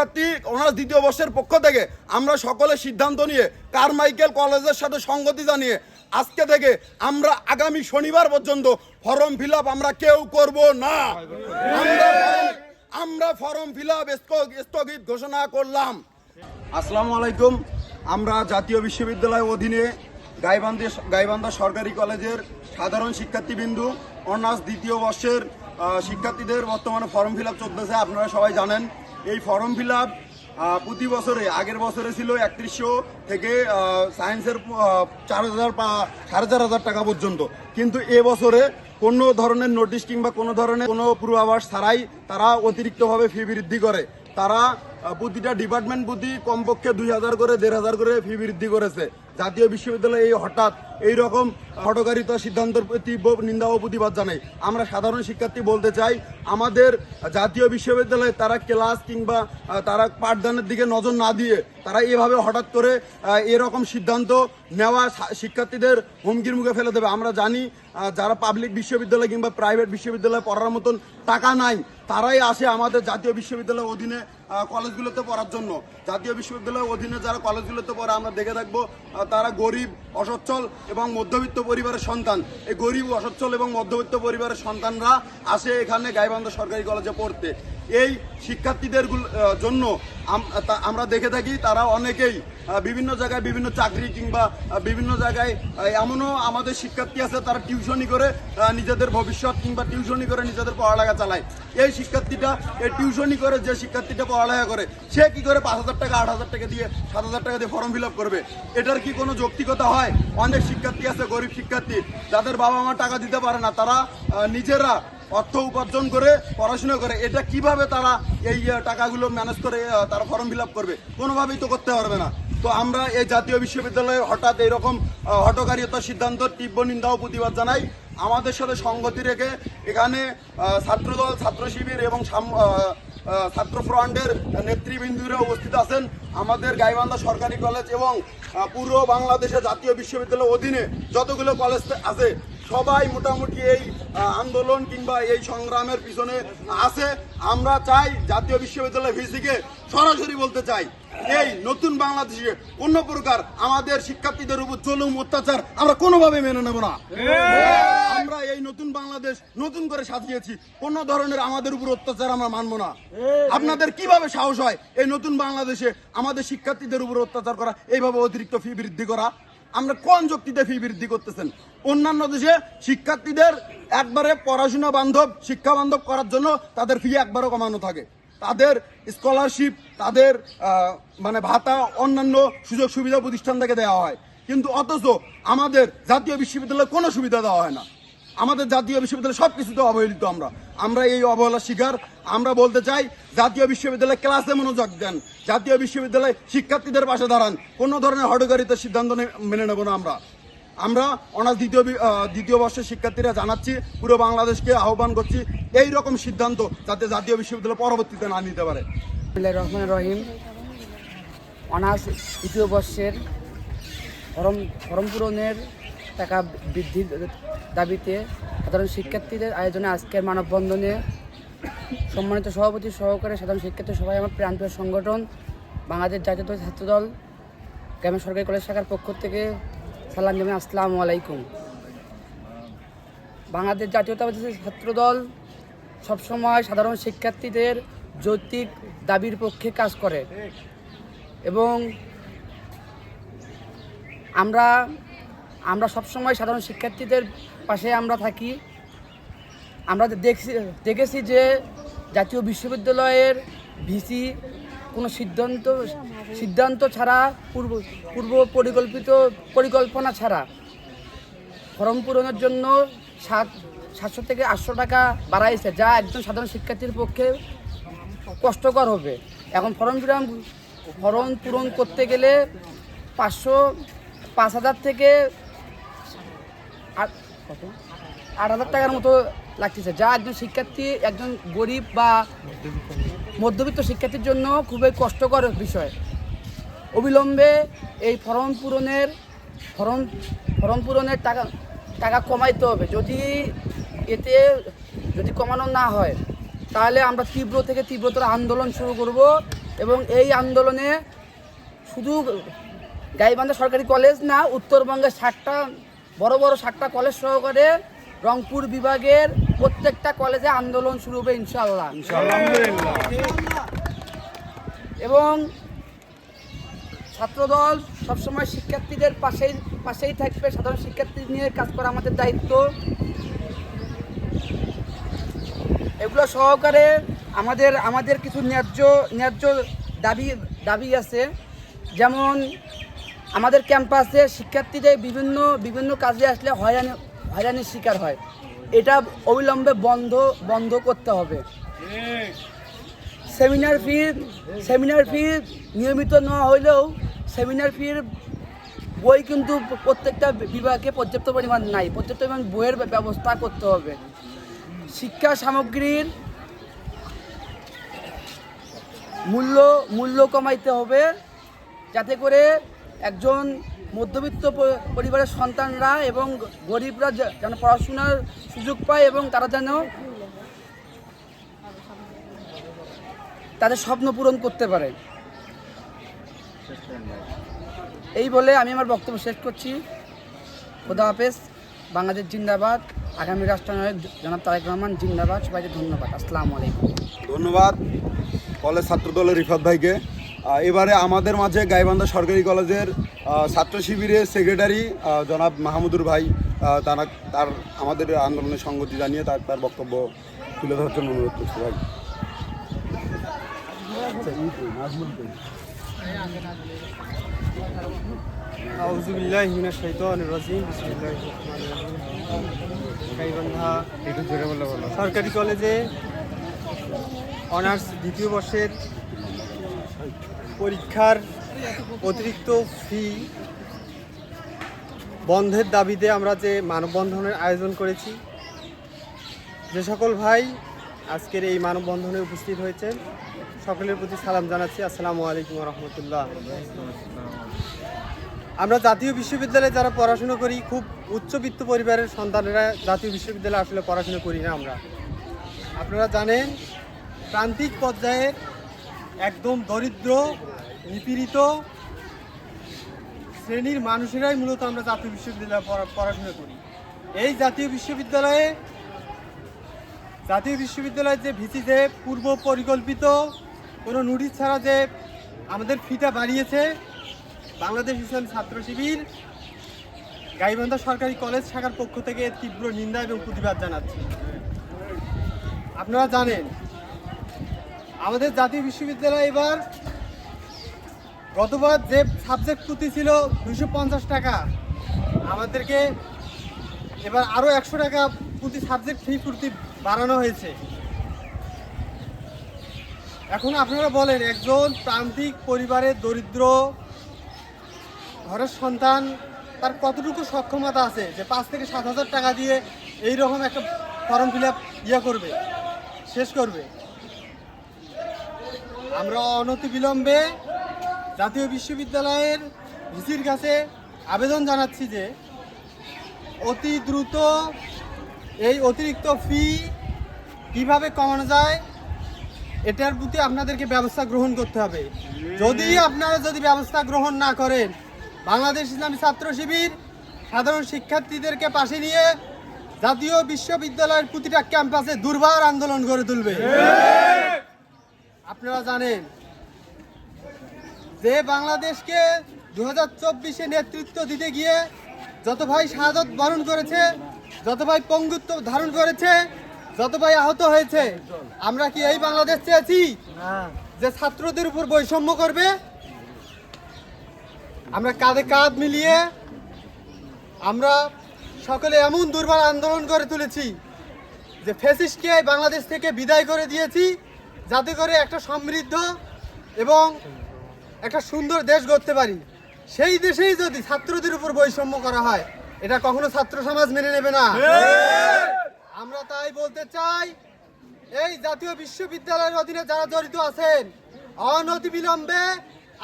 শিক্ষার্থী অনার্স দ্বিতীয় বর্ষের পক্ষ থেকে আমরা সকলে সিদ্ধান্ত নিয়ে কারমাইকেল কলেজের সাথে সঙ্গতি জানিয়ে আজকে থেকে আমরা আগামী শনিবার পর্যন্ত ফর্ম ফিল আমরা কেউ করব না। আমরা ফর্ম ফিল স্থগিত ঘোষণা করলাম। আসসালামু আলাইকুম। আমরা জাতীয় বিশ্ববিদ্যালয় অধীনে গাইবান্ধে, গাইবান্ধা সরকারি কলেজের সাধারণ শিক্ষার্থীবৃন্দু, অনার্স দ্বিতীয় বর্ষের শিক্ষার্থীদের বর্তমানে ফর্ম ফিল আপ চলতেছে, আপনারা সবাই জানেন। এই ফর্ম ফিল আপ প্রতি বছরে, আগের বছরে ছিল একত্রিশশো থেকে সায়েন্সের চার হাজার সাড়ে চার হাজার টাকা পর্যন্ত। কিন্তু এ বছরে কোনো ধরনের নোটিশ কিংবা কোনো ধরনের কোনো পূর্বাভাস ছাড়াই তারা অতিরিক্তভাবে ফি বৃদ্ধি করে। তারা প্রতিটা ডিপার্টমেন্ট প্রতি কমপক্ষে দুই হাজার করে, দেড় হাজার করে ফি বৃদ্ধি করেছে। জাতীয় বিশ্ববিদ্যালয়ে এই হঠাৎ এই রকম হটকারিতা সিদ্ধান্তের প্রতি নিন্দা ও প্রতিবাদ জানাই আমরা সাধারণ শিক্ষার্থী বলতে চাই, আমাদের জাতীয় বিশ্ববিদ্যালয়ে তারা ক্লাস কিংবা তারা পাঠদানের দিকে নজর না দিয়ে তারা এভাবে হঠাৎ করে এরকম সিদ্ধান্ত নেওয়া শিক্ষার্থীদের হুমকির মুখে ফেলে দেবে। আমরা জানি যারা পাবলিক বিশ্ববিদ্যালয় কিংবা প্রাইভেট বিশ্ববিদ্যালয়ে পড়ার মতন টাকা নাই, তারাই আসে আমাদের জাতীয় বিশ্ববিদ্যালয়ের অধীনে কলেজগুলোতে পড়ার জন্য। জাতীয় বিশ্ববিদ্যালয়ের অধীনে যারা কলেজগুলোতে পড়ে, আমরা দেখে থাকব তারা গরিব, অসচ্ছল এবং মধ্যবিত্ত পরিবারের সন্তান। এই গরিব, অসচ্ছল এবং মধ্যবিত্ত পরিবারের সন্তানরা আসে এখানে গাইবান্ধা সরকারি কলেজে পড়তে। এই শিক্ষার্থীদের জন্য আমরা দেখে থাকি, তারা অনেকেই বিভিন্ন জায়গায় বিভিন্ন চাকরি কিংবা বিভিন্ন জায়গায় এমনও আমাদের শিক্ষার্থী আছে, তারা টিউশনি করে নিজেদের ভবিষ্যৎ কিংবা টিউশনি করে নিজেদের পড়ালেখা চালায়। এই শিক্ষার্থীটা, এই টিউশনি করে যে শিক্ষার্থীটা পড়ালেখা করে, সে কি করে পাঁচ হাজার টাকা, আট হাজার টাকা দিয়ে, সাত হাজার টাকা দিয়ে ফর্ম ফিল করবে? এটার কি কোনো যৌক্তিকতা হয়? অনেক শিক্ষার্থী আছে, গরিব শিক্ষার্থী, যাদের বাবা মা টাকা দিতে পারে না, তারা নিজেরা অর্থ উপার্জন করে পড়াশোনা করে এটা কীভাবে তারা এই টাকাগুলো ম্যানেজ করে তারা ফর্ম ফিল করবে? কোনোভাবেই তো করতে পারবে না। তো আমরা এই জাতীয় বিশ্ববিদ্যালয়ে হঠাৎ এইরকম আহ, সিদ্ধান্ত তীব্র নিন্দা ও প্রতিবাদ জানাই। আমাদের সাথে সংগতি রেখে এখানে ছাত্রদল ছাত্র শিবির এবং ছাত্র ফ্রন্টের নেতৃবৃন্দুরা উপস্থিত আছেন। আমাদের গাইবান্ধা সরকারি কলেজ এবং আহ, পুরো বাংলাদেশে জাতীয় বিশ্ববিদ্যালয়ের অধীনে যতগুলো কলেজ আছে সবাই মোটামুটি এই আন্দোলন কিংবা এই সংগ্রামের পিছনে আছে। আমরা চাই জাতীয় বিশ্ববিদ্যালয় ভিসিকে সরাসরি বলতে চাই এই নতুন বাংলাদেশে অন্য প্রকার আমাদের শিক্ষার্থীদের উপর জুলুম অত্যাচার আমরা কোনোভাবে মেনে নেব না। আমরা এই নতুন বাংলাদেশ নতুন করে সাজিয়েছি কোন ধরনের আমাদের উপর অত্যাচার আমরা মানবো না। আপনাদের কীভাবে সাহস হয় এই নতুন বাংলাদেশে আমাদের শিক্ষার্থীদের উপর অত্যাচার করা এইভাবে অতিরিক্ত ফি বৃদ্ধি করা? আমরা কোন যুক্তিতে ফি বৃদ্ধি করতেছেন? অন্যান্য দেশে শিক্ষার্থীদের একবারে পড়াশোনা বান্ধব, শিক্ষা বান্ধব করার জন্য তাদের ফি একবারও কমানো থাকে। তাদের স্কলারশিপ তাদের মানে ভাতা, অন্যান্য সুযোগ সুবিধা প্রতিষ্ঠান থেকে দেওয়া হয়। কিন্তু অথচ আমাদের জাতীয় বিশ্ববিদ্যালয়ে কোনো সুবিধা দেওয়া হয় না। আমাদের জাতীয় বিশ্ববিদ্যালয়ে সব কিছুতে অবহেলিত আমরা। আমরা এই অবহেলার শিকার আমরা বলতে চাই, জাতীয় বিশ্ববিদ্যালয়ে ক্লাসে মনোযোগ দেন। জাতীয় বিশ্ববিদ্যালয়ে শিক্ষার্থীদের পাশে দাঁড়ান। কোনো ধরনের হটকারিতার সিদ্ধান্ত মেনে নেব না আমরা। আমরা অনার্স দ্বিতীয় দ্বিতীয় বর্ষের শিক্ষার্থীরা জানাচ্ছি, পুরো বাংলাদেশকে আহ্বান করছি এই রকম সিদ্ধান্ত যাতে জাতীয় বিশ্ববিদ্যালয় পরবর্তীতে না নিতে পারে। রহমান রহিম। অনার্স দ্বিতীয় বর্ষের ফরম ফরম পূরণের টাকা বৃদ্ধির দাবিতে সাধারণ শিক্ষার্থীদের আয়োজনে আজকের মানববন্ধনে সম্মানিত সভাপতি সহকারে সাধারণ শিক্ষার্থী সবাই, আমার প্রান্তীয় সংগঠন, বাংলাদেশ জাতীয় ছাত্রদল গ্রামের সরকারি কলেজ শাখার পক্ষ থেকে সালাম জানাই, আসসালামু আলাইকুম। বাংলাদেশ জাতীয়তাবাদী ছাত্রদল সবসময় সাধারণ শিক্ষার্থীদের যৌক্তিক দাবির পক্ষে কাজ করে এবং আমরা আমরা সবসময় সাধারণ শিক্ষার্থীদের পাশে আমরা থাকি। আমরা দেখছি, দেখেছি যে জাতীয় বিশ্ববিদ্যালয়ের ভিসি কোনো সিদ্ধান্ত সিদ্ধান্ত ছাড়া, পূর্ব পূর্ব পরিকল্পিত পরিকল্পনা ছাড়া ফর্ম পূরণের জন্য সাত, সাতশো থেকে আটশো টাকা বাড়াইছে, যা একজন সাধারণ শিক্ষার্থীর পক্ষে কষ্টকর হবে এখন ফর্ম পূরণ ফর্ম পূরণ করতে গেলে পাঁচশো, পাঁচ হাজার থেকে আট? আট হাজার টাকার মতো লাগতেছে। যা একজন শিক্ষার্থী, একজন গরিব বা মধ্যবিত্ত শিক্ষার্থীর জন্য খুবই কষ্টকর বিষয়। অবিলম্বে এই ফর্ম পূরণের, ফর্ম ফর্ম পূরণের টাকা টাকা কমাইতে হবে। যদি এতে, যদি কমানো না হয়, তাহলে আমরা তীব্র থেকে তীব্রতর আন্দোলন শুরু করব এবং এই আন্দোলনে শুধু গাইবান্ধা সরকারি কলেজ না, উত্তরবঙ্গের ষাটটা বড় বড় ষাটটা কলেজ সহকারে রংপুর বিভাগের প্রত্যেকটা কলেজে আন্দোলন শুরু হবে ইনশাল্লাহ এবং ছাত্রদল সবসময় শিক্ষার্থীদের পাশেই পাশেই থাকবে সাধারণ শিক্ষার্থী নিয়ে কাজ করা আমাদের দায়িত্ব। এগুলো সহকারে আমাদের আমাদের কিছু ন্যায্য ন্যায্য দাবি দাবি আছে। যেমন আমাদের ক্যাম্পাসে শিক্ষার্থীদের বিভিন্ন বিভিন্ন কাজে আসলে হয়রানি হয়রানির শিকার হয়। এটা অবিলম্বে বন্ধ বন্ধ করতে হবে। সেমিনার ফি সেমিনার ফি নিয়মিত নেওয়া হলেও সেমিনার ফির বই কিন্তু প্রত্যেকটা বিভাগে পর্যাপ্ত পরিমাণ নাই। পর্যাপ্ত পরিমাণ বইয়ের ব্যবস্থা করতে হবে। শিক্ষা সামগ্রীর মূল্য মূল্য কমাইতে হবে। যাতে করে একজন মধ্যবিত্ত পরিবারের সন্তানরা এবং গরিবরা যেন পড়াশোনার সুযোগ পায় এবং তারা যেন তাদের স্বপ্ন পূরণ করতে পারে। এই বলে আমি আমার বক্তব্য শেষ করছি। খোদা হাফেজ। বাংলাদেশ জিন্দাবাদ। আগামী রাষ্ট্রনায়ক জনাব তারেক রহমান, জিন্দাবাদ। সবাইকে ধন্যবাদ। আসসালামু আলাইকুম। ধন্যবাদ কলেজ ছাত্রদলের রিফাত ভাইকে। এবারে আমাদের মাঝে গাইবান্ধা সরকারি কলেজের ছাত্র শিবিরের সেক্রেটারি জনাব মাহমুদুর ভাই তারা তার আমাদের আন্দোলনের সঙ্গতি জানিয়ে তার তার বক্তব্য তুলে ধরার জন্য অনুরোধ করছি ভাই। সরকারি কলেজে অনার্স দ্বিতীয় বর্ষের পরীক্ষার অতিরিক্ত ফি বন্ধের দাবিতে আমরা যে মানববন্ধনের আয়োজন করেছি। যে সকল ভাই আজকের এই মানববন্ধনে উপস্থিত হয়েছেন, সকলের প্রতি সালাম জানাচ্ছি। আসসালামু আলাইকুম রহমতুল্লাহ। আমরা জাতীয় বিশ্ববিদ্যালয়ে যারা পড়াশোনা করি, খুব উচ্চবিত্ত পরিবারের সন্তানেরা জাতীয় বিশ্ববিদ্যালয়ে আসলে পড়াশুনো করি না আমরা। আপনারা জানেন, প্রান্তিক পর্যায়ের একদম দরিদ্র নিপীড়িত শ্রেণির মানুষেরাই মূলত আমরা জাতীয় বিশ্ববিদ্যালয়ে পড়া- পড়াশোনা করি। এই জাতীয় বিশ্ববিদ্যালয়ে জাতীয় বিশ্ববিদ্যালয়ের যে ভিসি, যে পূর্ব পরিকল্পিত কোনো নোটিশ ছাড়া যে আমাদের ফিটা বাড়িয়েছে, বাংলাদেশ ইসলাম ছাত্র শিবির, গাইবান্ধা সরকারি কলেজ শাখার পক্ষ থেকে তীব্র নিন্দা এবং প্রতিবাদ জানাচ্ছি। আপনারা জানেন, আমাদের জাতীয় বিশ্ববিদ্যালয় এবার গতবার যে সাবজেক্ট প্রতি ছিল দুশো পঞ্চাশ টাকা, আমাদেরকে এবার আরও একশো টাকা প্রতি সাবজেক্ট ফি প্রতি বাড়ানো হয়েছে। এখন আপনারা বলেন, একজন প্রান্তিক পরিবারের দরিদ্র ঘরের সন্তান, তার কতটুকু সক্ষমতা আছে যে পাঁচ থেকে সাত হাজার টাকা দিয়ে এই রকম একটা ফর্ম ফিল আপ ইয়ে করবে, শেষ করবে? আমরা অনতি বিলম্বে জাতীয় বিশ্ববিদ্যালয়ের ভিসির কাছে আবেদন জানাচ্ছি যে অতি দ্রুত এই অতিরিক্ত ফি কীভাবে কমানো যায় এটার প্রতি আপনাদেরকে ব্যবস্থা গ্রহণ করতে হবে। যদি আপনারা যদি ব্যবস্থা গ্রহণ না করেন বাংলাদেশ ইসলামী ছাত্র শিবির সাধারণ শিক্ষার্থীদেরকে পাশে নিয়ে জাতীয় বিশ্ববিদ্যালয়ের প্রতিটা ক্যাম্পাসে দুর্বার আন্দোলন গড়ে তুলবে। আপনারা জানেন যে বাংলাদেশকে দু হাজার চব্বিশে নেতৃত্ব দিতে গিয়ে যত ভাই শাহাদত বরণ করেছে, যত ভাই পঙ্গুত্ব ধারণ করেছে, যত ভাই আহত হয়েছে, আমরা কি এই বাংলাদেশ চেয়েছি যে ছাত্রদের উপর বৈষম্য করবে? আমরা কাঁধে কাঁধ মিলিয়ে আমরা সকলে এমন দুর্বার আন্দোলন করে তুলেছি যে ফেসিস্টকে বাংলাদেশ থেকে বিদায় করে দিয়েছি, যাতে করে একটা সমৃদ্ধ এবং একটা সুন্দর দেশ গড়তে পারি। সেই দেশেই যদি ছাত্রদের উপর বৈষম্য করা হয় এটা কখনো ছাত্র সমাজ মেনে নেবে না। আমরা তাই বলতে চাই এই জাতীয় বিশ্ববিদ্যালয়ের অধীনে যারা জড়িত আছেন অনতি বিলম্বে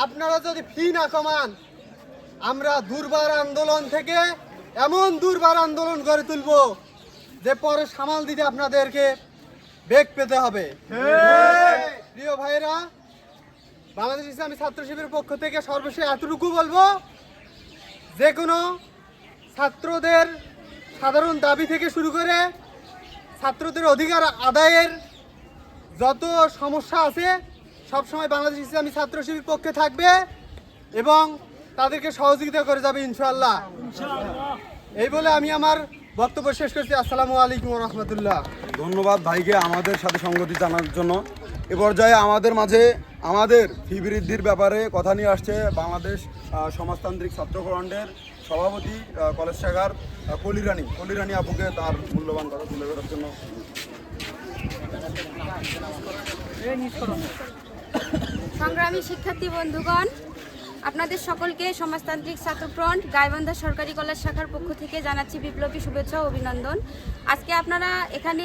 আপনারা যদি ফি না কমান আমরা দুর্বার আন্দোলন থেকে এমন দুর্বার আন্দোলন গড়ে তুলব যে পরে সামাল দিতে আপনাদেরকে বেগ পেতে হবে। প্রিয় ভাইরা বাংলাদেশ ইসলামী ছাত্র শিবিরের পক্ষ থেকে সর্বশেষ এতটুকু বলব যে কোনো ছাত্রদের সাধারণ দাবি থেকে শুরু করে ছাত্রদের অধিকার আদায়ের যত সমস্যা আছে, সবসময় বাংলাদেশ ইসলামী ছাত্র শিবির পক্ষে থাকবে এবং তাদেরকে সহযোগিতা করে যাবে ইনশাল্লাহ এই বলে আমি আমার বক্তব্য শেষ করছি। আসসালামু আলাইকুম রহমতুল্লাহ। ধন্যবাদ ভাইকে আমাদের সাথে সংগতি জানার জন্য। এ পর্যায়ে আমাদের মাঝে আমাদের ফি বৃদ্ধির ব্যাপারে কথা নিয়ে আসছে বাংলাদেশ সমাজতান্ত্রিক ছাত্র সভাপতি কলেজ শাখার কলিরানী। কলিরানী আপুকে তার মূল্যবান কথা তুলে ধরার জন্য। সংগ্রামী শিক্ষার্থী বন্ধুগণ আপনাদের সকলকে সমাজতান্ত্রিক ছাত্রফ্রন্ট গাইবান্ধা সরকারি কলেজ শাখার পক্ষ থেকে জানাচ্ছি বিপ্লবী শুভেচ্ছা ও অভিনন্দন। আজকে আপনারা এখানে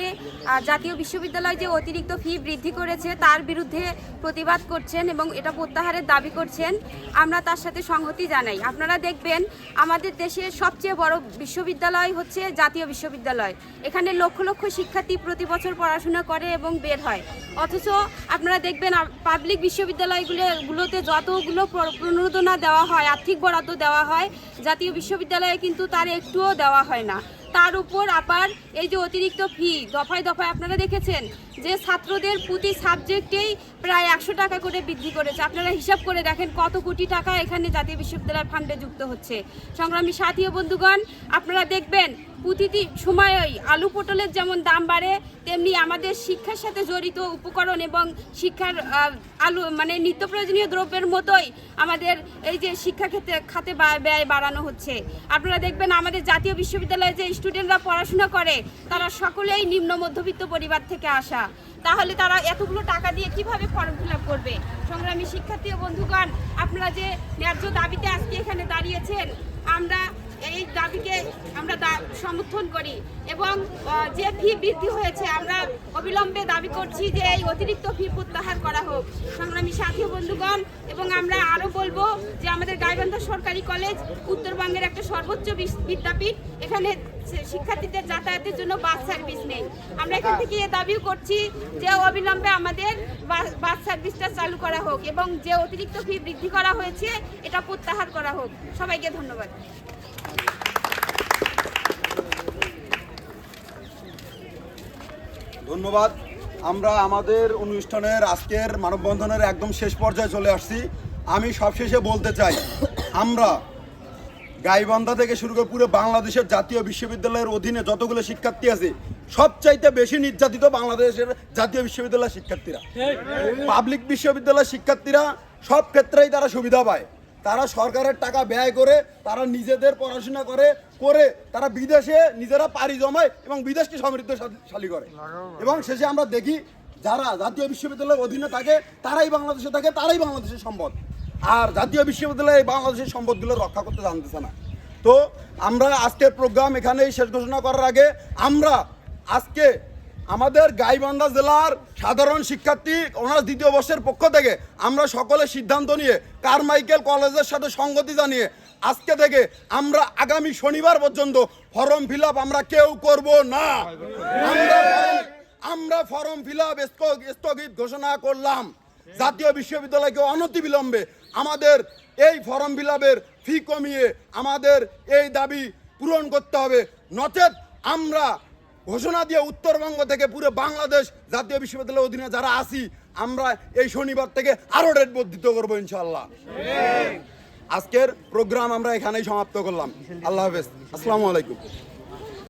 জাতীয় বিশ্ববিদ্যালয় যে অতিরিক্ত ফি বৃদ্ধি করেছে, তার বিরুদ্ধে প্রতিবাদ করছেন এবং এটা প্রত্যাহারের দাবি করছেন, আমরা তার সাথে সংহতি জানাই। আপনারা দেখবেন, আমাদের দেশের সবচেয়ে বড় বিশ্ববিদ্যালয় হচ্ছে জাতীয় বিশ্ববিদ্যালয়। এখানে লক্ষ লক্ষ শিক্ষার্থী প্রতি বছর পড়াশোনা করে এবং বের হয়। অথচ আপনারা দেখবেন পাবলিক বিশ্ববিদ্যালয়গুলো, গুলোতে যতগুলো প্রণোদনা দেওয়া হয়, আর্থিক বরাদ্দ দেওয়া হয়। জাতীয় বিশ্ববিদ্যালয়ে কিন্তু তার একটুও দেওয়া হয় না। তার উপর আবার এই যে অতিরিক্ত ফি দফায় দফায় আপনারা দেখেছেন যে ছাত্রদের প্রতি সাবজেক্টেই প্রায় একশো টাকা করে বৃদ্ধি করেছে। আপনারা হিসাব করে দেখেন কত কোটি টাকা এখানে জাতীয় বিশ্ববিদ্যালয় ফান্ডে যুক্ত হচ্ছে। সংগ্রামী সাথী বন্ধুগণ, আপনারা দেখবেন প্রতিটি সময়ই আলু পটলের যেমন দাম বাড়ে, তেমনি আমাদের শিক্ষার সাথে জড়িত উপকরণ এবং শিক্ষার আলু মানে নিত্য প্রয়োজনীয় দ্রব্যের মতোই আমাদের এই যে শিক্ষা ক্ষেত্রে খাতে ব্যয় বাড়ানো হচ্ছে। আপনারা দেখবেন আমাদের জাতীয় বিশ্ববিদ্যালয়ে যে স্টুডেন্টরা পড়াশোনা করে, তারা সকলেই নিম্ন মধ্যবিত্ত পরিবার থেকে আসা। তাহলে তারা এতগুলো টাকা দিয়ে কীভাবে ফর্ম ফিল করবে? সংগ্রামী শিক্ষার্থী ও বন্ধুগণ, আপনারা যে ন্যায্য দাবিতে আজকে এখানে দাঁড়িয়েছেন, আমরা এই দাবিকে আমরা সমর্থন করি এবং যে ফি বৃদ্ধি হয়েছে, আমরা অবিলম্বে দাবি করছি যে এই অতিরিক্ত ফি প্রত্যাহার করা হোক। সংগ্রামী সাথী বন্ধুগণ, এবং আমরা আরও বলব যে আমাদের গাইবান্ধা সরকারি কলেজ উত্তরবঙ্গের একটা সর্বোচ্চ বিদ্যাপীঠ। এখানে শিক্ষার্থীদের যাতায়াতের জন্য বাস সার্ভিস নেই। আমরা এখান থেকে এ দাবিও করছি যে অবিলম্বে আমাদের বাস সার্ভিসটা চালু করা হোক এবং যে অতিরিক্ত ফি বৃদ্ধি করা হয়েছে, এটা প্রত্যাহার করা হোক। সবাইকে ধন্যবাদ। ধন্যবাদ। আমরা আমাদের অনুষ্ঠানের আজকের মানববন্ধনের একদম শেষ পর্যায়ে চলে আসছি। আমি সবশেষে বলতে চাই, আমরা গাইবান্ধা থেকে শুরু করে পুরো বাংলাদেশের জাতীয় বিশ্ববিদ্যালয়ের অধীনে যতগুলো শিক্ষার্থী আছে, সবচাইতে বেশি নির্যাতিত বাংলাদেশের জাতীয় বিশ্ববিদ্যালয়ের শিক্ষার্থীরা। পাবলিক বিশ্ববিদ্যালয়ের শিক্ষার্থীরা সব ক্ষেত্রেই তারা সুবিধা পায়। তারা সরকারের টাকা ব্যয় করে, তারা নিজেদের পড়াশোনা করে করে তারা বিদেশে নিজেরা পাড়ি জমায় এবং বিদেশকে সমৃদ্ধশালী করে। এবং শেষে আমরা দেখি যারা জাতীয় বিশ্ববিদ্যালয়ের অধীনে থাকে, তারাই বাংলাদেশে থাকে, তারাই বাংলাদেশের সম্পদ। আর জাতীয় বিশ্ববিদ্যালয় এই বাংলাদেশের সম্পদগুলো রক্ষা করতে জানতেছে না। তো আমরা আজকের প্রোগ্রাম এখানেই শেষ ঘোষণা করার আগে আমরা আজকে আমাদের গাইবান্ধা জেলার সাধারণ শিক্ষার্থী অনার্স দ্বিতীয় বর্ষের পক্ষ থেকে আমরা সকলে সিদ্ধান্ত নিয়ে কারমাইকেল কলেজের সাথে সঙ্গতি জানিয়ে আজকে থেকে আমরা আগামী শনিবার পর্যন্ত ফর্ম ফিল আমরা কেউ করব না। আমরা ফরম- ফিল আপ স্থগিত ঘোষণা করলাম। জাতীয় বিশ্ববিদ্যালয়কে অনতিবিলম্বে আমাদের এই ফর্ম ফিল ফি কমিয়ে আমাদের এই দাবি পূরণ করতে হবে। নচেত আমরা ঘোষণা দিয়ে উত্তরবঙ্গ থেকে পুরো বাংলাদেশ জাতীয় বিশ্ববিদ্যালয়ের অধীনে যারা আছি, আমরা এই শনিবার থেকে আরও ডেট বর্ধিত করব ইনশাল্লাহ আজকের প্রোগ্রাম আমরা এখানেই সমাপ্ত করলাম। আল্লাহ হাফেজ। আসসালামু আলাইকুম।